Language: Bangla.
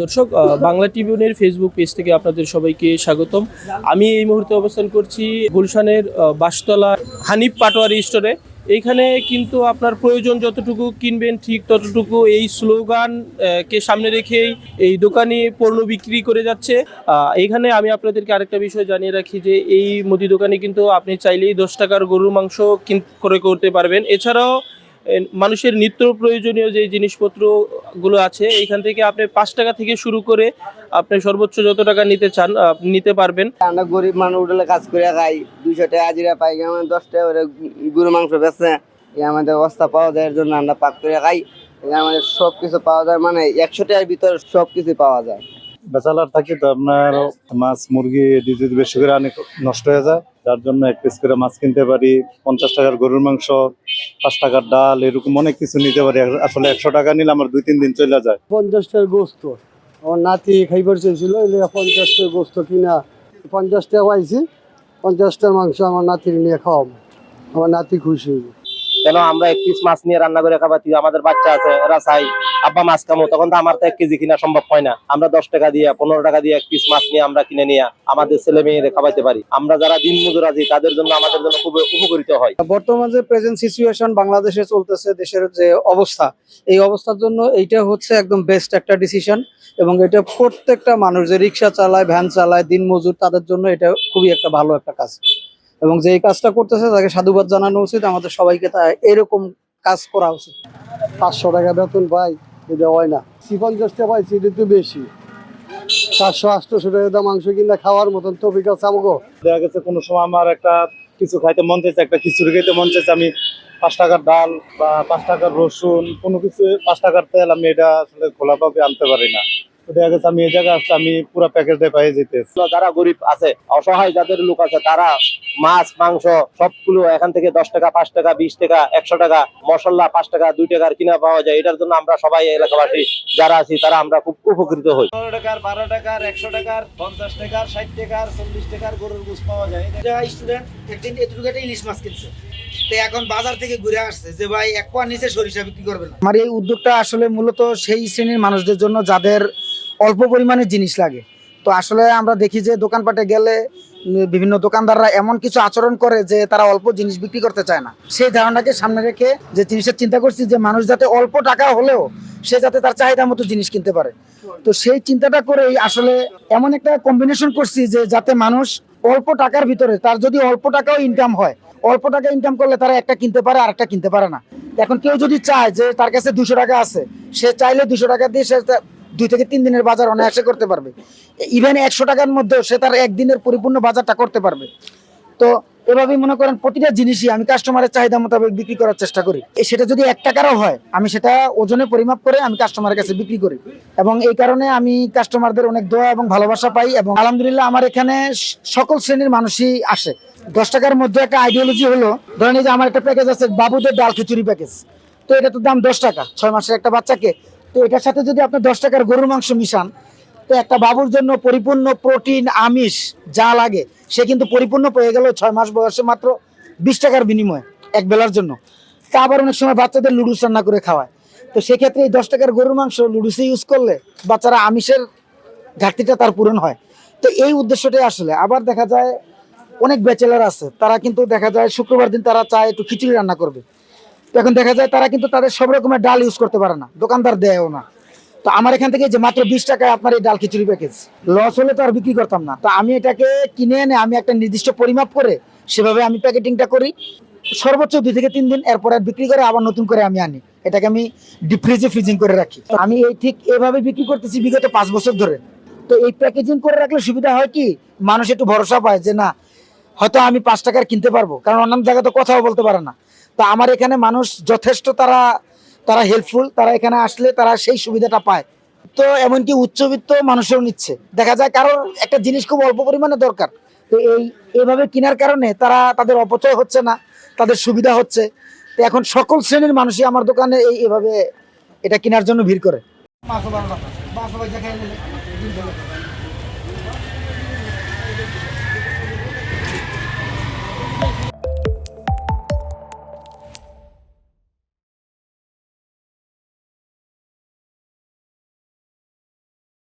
দর্শক বাংলা টিভিউনের ফেসবুক পেজ থেকে আপনাদের সবাইকে স্বাগতম। আমি এই মুহূর্তে অবস্থান করছি গুলশানের বাসতলা হানিফ পাটোয়ারি স্টোরে এইখানে কিন্তু আপনার প্রয়োজন যতটুকু কিনবেন ঠিক ততটুকু এই স্লোগান কে সামনে রেখেই এই দোকানে পণ্য বিক্রি করে যাচ্ছে। এখানে আমি আপনাদেরকে আরেকটা বিষয় জানিয়ে রাখি যে এই মুদি দোকানে কিন্তু আপনি চাইলেই দশ টাকার গরুর মাংস কিন, করে করতে পারবেন। এছাড়াও মানুষের নিত্য প্রয়োজনীয় যে জিনিসপত্রগুলো আছে এখান থেকে আপনি পাঁচ টাকা থেকে শুরু করে আপনি সর্বোচ্চ যত টাকা নিতে চান নিতে পারবেন। আমরা গরিব মানুষ উঠলে কাজ করে খাই দুইশো টাকা হাজিরা পাই আমার দশ টাকা করে গরু মাংস বেচে এই আমাদের অবস্থা পাওয়া যায় এর জন্য আমরা পাক করে খাই। আমাদের সব কিছু পাওয়া যায় মানে একশো টাকার ভিতরে সব কিছু পাওয়া যায়। বেচালার থাকি তো আপনার মাছ মুরগি বেশি করে অনেক নষ্ট হয়ে যায়। যার জন্য এক পিস করে মাছ কিনতে পারি, পঞ্চাশ টাকার গরুর মাংস, পাঁচ টাকার ডাল, এরকম অনেক কিছু নিতে পারি। আসলে একশো টাকা নিলে আমার দুই, তিন দিন চলে যায়। পঞ্চাশ টাকার গোস্ত। আমার নাতি খাইবার চেয়েছিল পঞ্চাশ টাকার গোস্ত কিনা। পঞ্চাশ টাকা পাইছি পঞ্চাশটার মাংস আমার নাতির নিয়ে খাওয়াবো। আমার নাতি খুশি কেন আমরা এক পিস মাছ নিয়ে রান্না করে খাবার আমাদের বাচ্চা আছে, এরা চাই, আব্বা, মাছ খামো। তখন তো আমার তো এক কেজি কিনা সম্ভব হয় না। আমরা দশ টাকা দিয়ে, পনেরো টাকা দিয়ে এক পিস মাছ নিয়ে আমরা কিনে নিয়ে আমাদের ছেলে মেয়েদের খাওয়াইতে পারি। আমরা যারা দিন মজুর আছি, তাদের জন্য, আমাদের জন্য খুব উপকৃত হয়। বর্তমান যে প্রেজেন্ট সিচুয়েশন বাংলাদেশে চলতেছে, দেশের যে অবস্থা, এই অবস্থার জন্য এইটা হচ্ছে একদম বেস্ট একটা ডিসিশন এবং এটা প্রত্যেকটা মানুষ যে রিক্সা চালায় ভ্যান চালায়, দিন মজুর, তাদের জন্য এটা খুবই একটা ভালো একটা কাজ। এবং যে এই কাজটা করতেছে তাকে সাধুবাদ জানানো উচিত। আমাদের সবাইকে তা এরকম কাজ করা উচিত। পাঁচশো টাকা বেতন পাই এটা হয় না। সি পঞ্চাশটা পাইছি এটা তো বেশি। চারশো আটশোশো টাকা দিয়ে মাংস কিনা খাওয়ার মতন তো বিকাশ আমাকে দেখা গেছে কোনো সময় আমার একটা কিছু খাইতে মন চাইছে একটা খিচুড়ি খাইতে মন চাইছে আমি পাঁচ টাকার ডাল বা পাঁচ টাকার রসুন কোনো কিছু পাঁচ টাকার তেল আমি এটা আসলে খোলাভাবে আনতে পারি না। দেখা গেছে আমি এই জায়গায় আসলে আমি পুরো প্যাকেজে পাই যেতেছি যারা গরিব আছে অসহায় যাদের লোক আছে তারা মাছ মাংস সবগুলো এখান থেকে দশ টাকা পাঁচ টাকা বিশ টাকা একশো টাকা মশলা পাঁচ টাকা দুই টাকার কিনা পাওয়া যায় এটার জন্য আমরা সবাই এলাকাবাসী যারা আছি তারা আমরা খুব উপকৃত হই। পনেরো টাকার বারো টাকার একশো টাকার পঞ্চাশ টাকার ষাট টাকার চল্লিশ টাকার গরুর গুছ পাওয়া যায়। স্টুডেন্ট একদিন এতটুকু একটা ইলিশ মাছ কিনছে। তো এখন বাজার থেকে ঘুরে আসছে যে ভাই এক পোয়া নিচে সরিষা বিক্রি করবে না। আমার এই উদ্যোগটা আসলে মূলত সেই শ্রেণির মানুষদের জন্য যাদের অল্প পরিমাণে জিনিস লাগে। তো আসলে আমরা দেখি যে দোকানপাটে গেলে বিভিন্ন দোকানদাররা এমন কিছু আচরণ করে যে তারা অল্প জিনিস বিক্রি করতে চায় না। সেই ধারণাকে সামনে রেখে যে জিনিসের চিন্তা করছি যে মানুষ যাতে অল্প টাকা হলেও সে যাতে তার চাহিদা মতো জিনিস কিনতে পারে। তো সেই চিন্তাটা করেই আসলে এমন একটা কম্বিনেশন করছি যে যাতে মানুষ অল্প টাকার ভিতরে তার যদি অল্প টাকাও ইনকাম হয়, অল্প টাকা ইনকাম করলে তারা একটা কিনতে পারে আর একটা কিনতে পারে না। এখন কেউ যদি চায় যে তার কাছে দুশো টাকা আছে, সে চাইলে দুশো টাকা দিয়ে সে দুই থেকে তিন দিনের বাজার অনায়াসে করতে পারবে। ইভেন একশো টাকার মধ্যেও সে তার একদিনের পরিপূর্ণ বাজারটা করতে পারবে। তো এভাবেই মনে করেন প্রতিটা জিনিসই আমি কাস্টমারের চাহিদা মোতাবেক বিক্রি করার চেষ্টা করি। সেটা যদি এক টাকারও হয়, আমি সেটা ওজনে পরিমাপ করে আমি কাস্টমারের কাছে বিক্রি করি। এবং এই কারণে আমি কাস্টমারদের অনেক দোয়া এবং ভালোবাসা পাই এবং আলহামদুলিল্লাহ আমার এখানে সকল শ্রেণির মানুষই আসে। দশ টাকার মধ্যে একটা আইডিওলজি হলো, ধরেন যে আমার একটা প্যাকেজ আছে বাবুদের ডাল খিচুড়ি প্যাকেজ তো এটা তো দাম দশ টাকা, ছয় মাসের একটা বাচ্চাকে। তো এটার সাথে যদি আপনি দশ টাকার গরুর মাংস মিশান, তো একটা বাবুর জন্য পরিপূর্ণ প্রোটিন, আমিষ যা লাগে, সে কিন্তু পরিপূর্ণ পেয়ে গেল ছয় মাস বয়সে মাত্র বিশ টাকার বিনিময়ে এক বেলার জন্য। তা আবার অনেক সময় বাচ্চাদের লুডুস রান্না করে খাওয়ায়। তো সেক্ষেত্রে এই দশ টাকার গরুর মাংস লুডুসে ইউজ করলে বাচ্চারা আমিষের ঘাটতিটা তার পূরণ হয়। তো এই উদ্দেশ্যটাই আসলে। আবার দেখা যায় অনেক ব্যাচেলার আছে, তারা কিন্তু দেখা যায় শুক্রবার দিন তারা চায় একটু খিচুড়ি রান্না করবে। এখন দেখা যায় তারা কিন্তু তাদের সব রকমের ডাল ইউজ করতে পারে না। দোকানদার দেয়ও না। তো আমার এখান থেকে যে মাত্র বিশ টাকায় আপনার এই ডাল খিচুড়ি প্যাকেজ লস হলে তো আর বিক্রি করতাম না। তো আমি এটাকে কিনে এনে আমি একটা নির্দিষ্ট পরিমাপ করে সেভাবে আমি প্যাকেটিংটা করি। সর্বোচ্চ দুই থেকে তিন দিন এরপর আর বিক্রি করে আবার নতুন করে আমি আনি। এটাকে আমি ডিফ্রিজে ফ্রিজিং করে রাখি। আমি এই ঠিক এভাবে বিক্রি করতেছি বিগত পাঁচ বছর ধরে। তো এই প্যাকেজিং করে রাখলে সুবিধা হয় কি? মানুষ একটু ভরসা পায় যে না হয়তো আমি পাঁচ টাকার কিনতে পারব। কারণ অন্যান্য জায়গায় তো কথাও বলতে পারে না। তো আমার এখানে মানুষ যথেষ্ট তারা তারা হেল্পফুল তারা এখানে আসলে তারা সেই সুবিধাটা পায়। তো এমনকি উচ্চবিত্ত মানুষও নিচ্ছে। দেখা যায় কারোর একটা জিনিস খুব অল্প পরিমাণে দরকার। তো এই, এইভাবে কেনার কারণে তারা তাদের অপচয় হচ্ছে না, তাদের সুবিধা হচ্ছে। তো এখন সকল শ্রেণির মানুষই আমার দোকানে এই, এভাবে এটা কেনার জন্য ভিড় করে।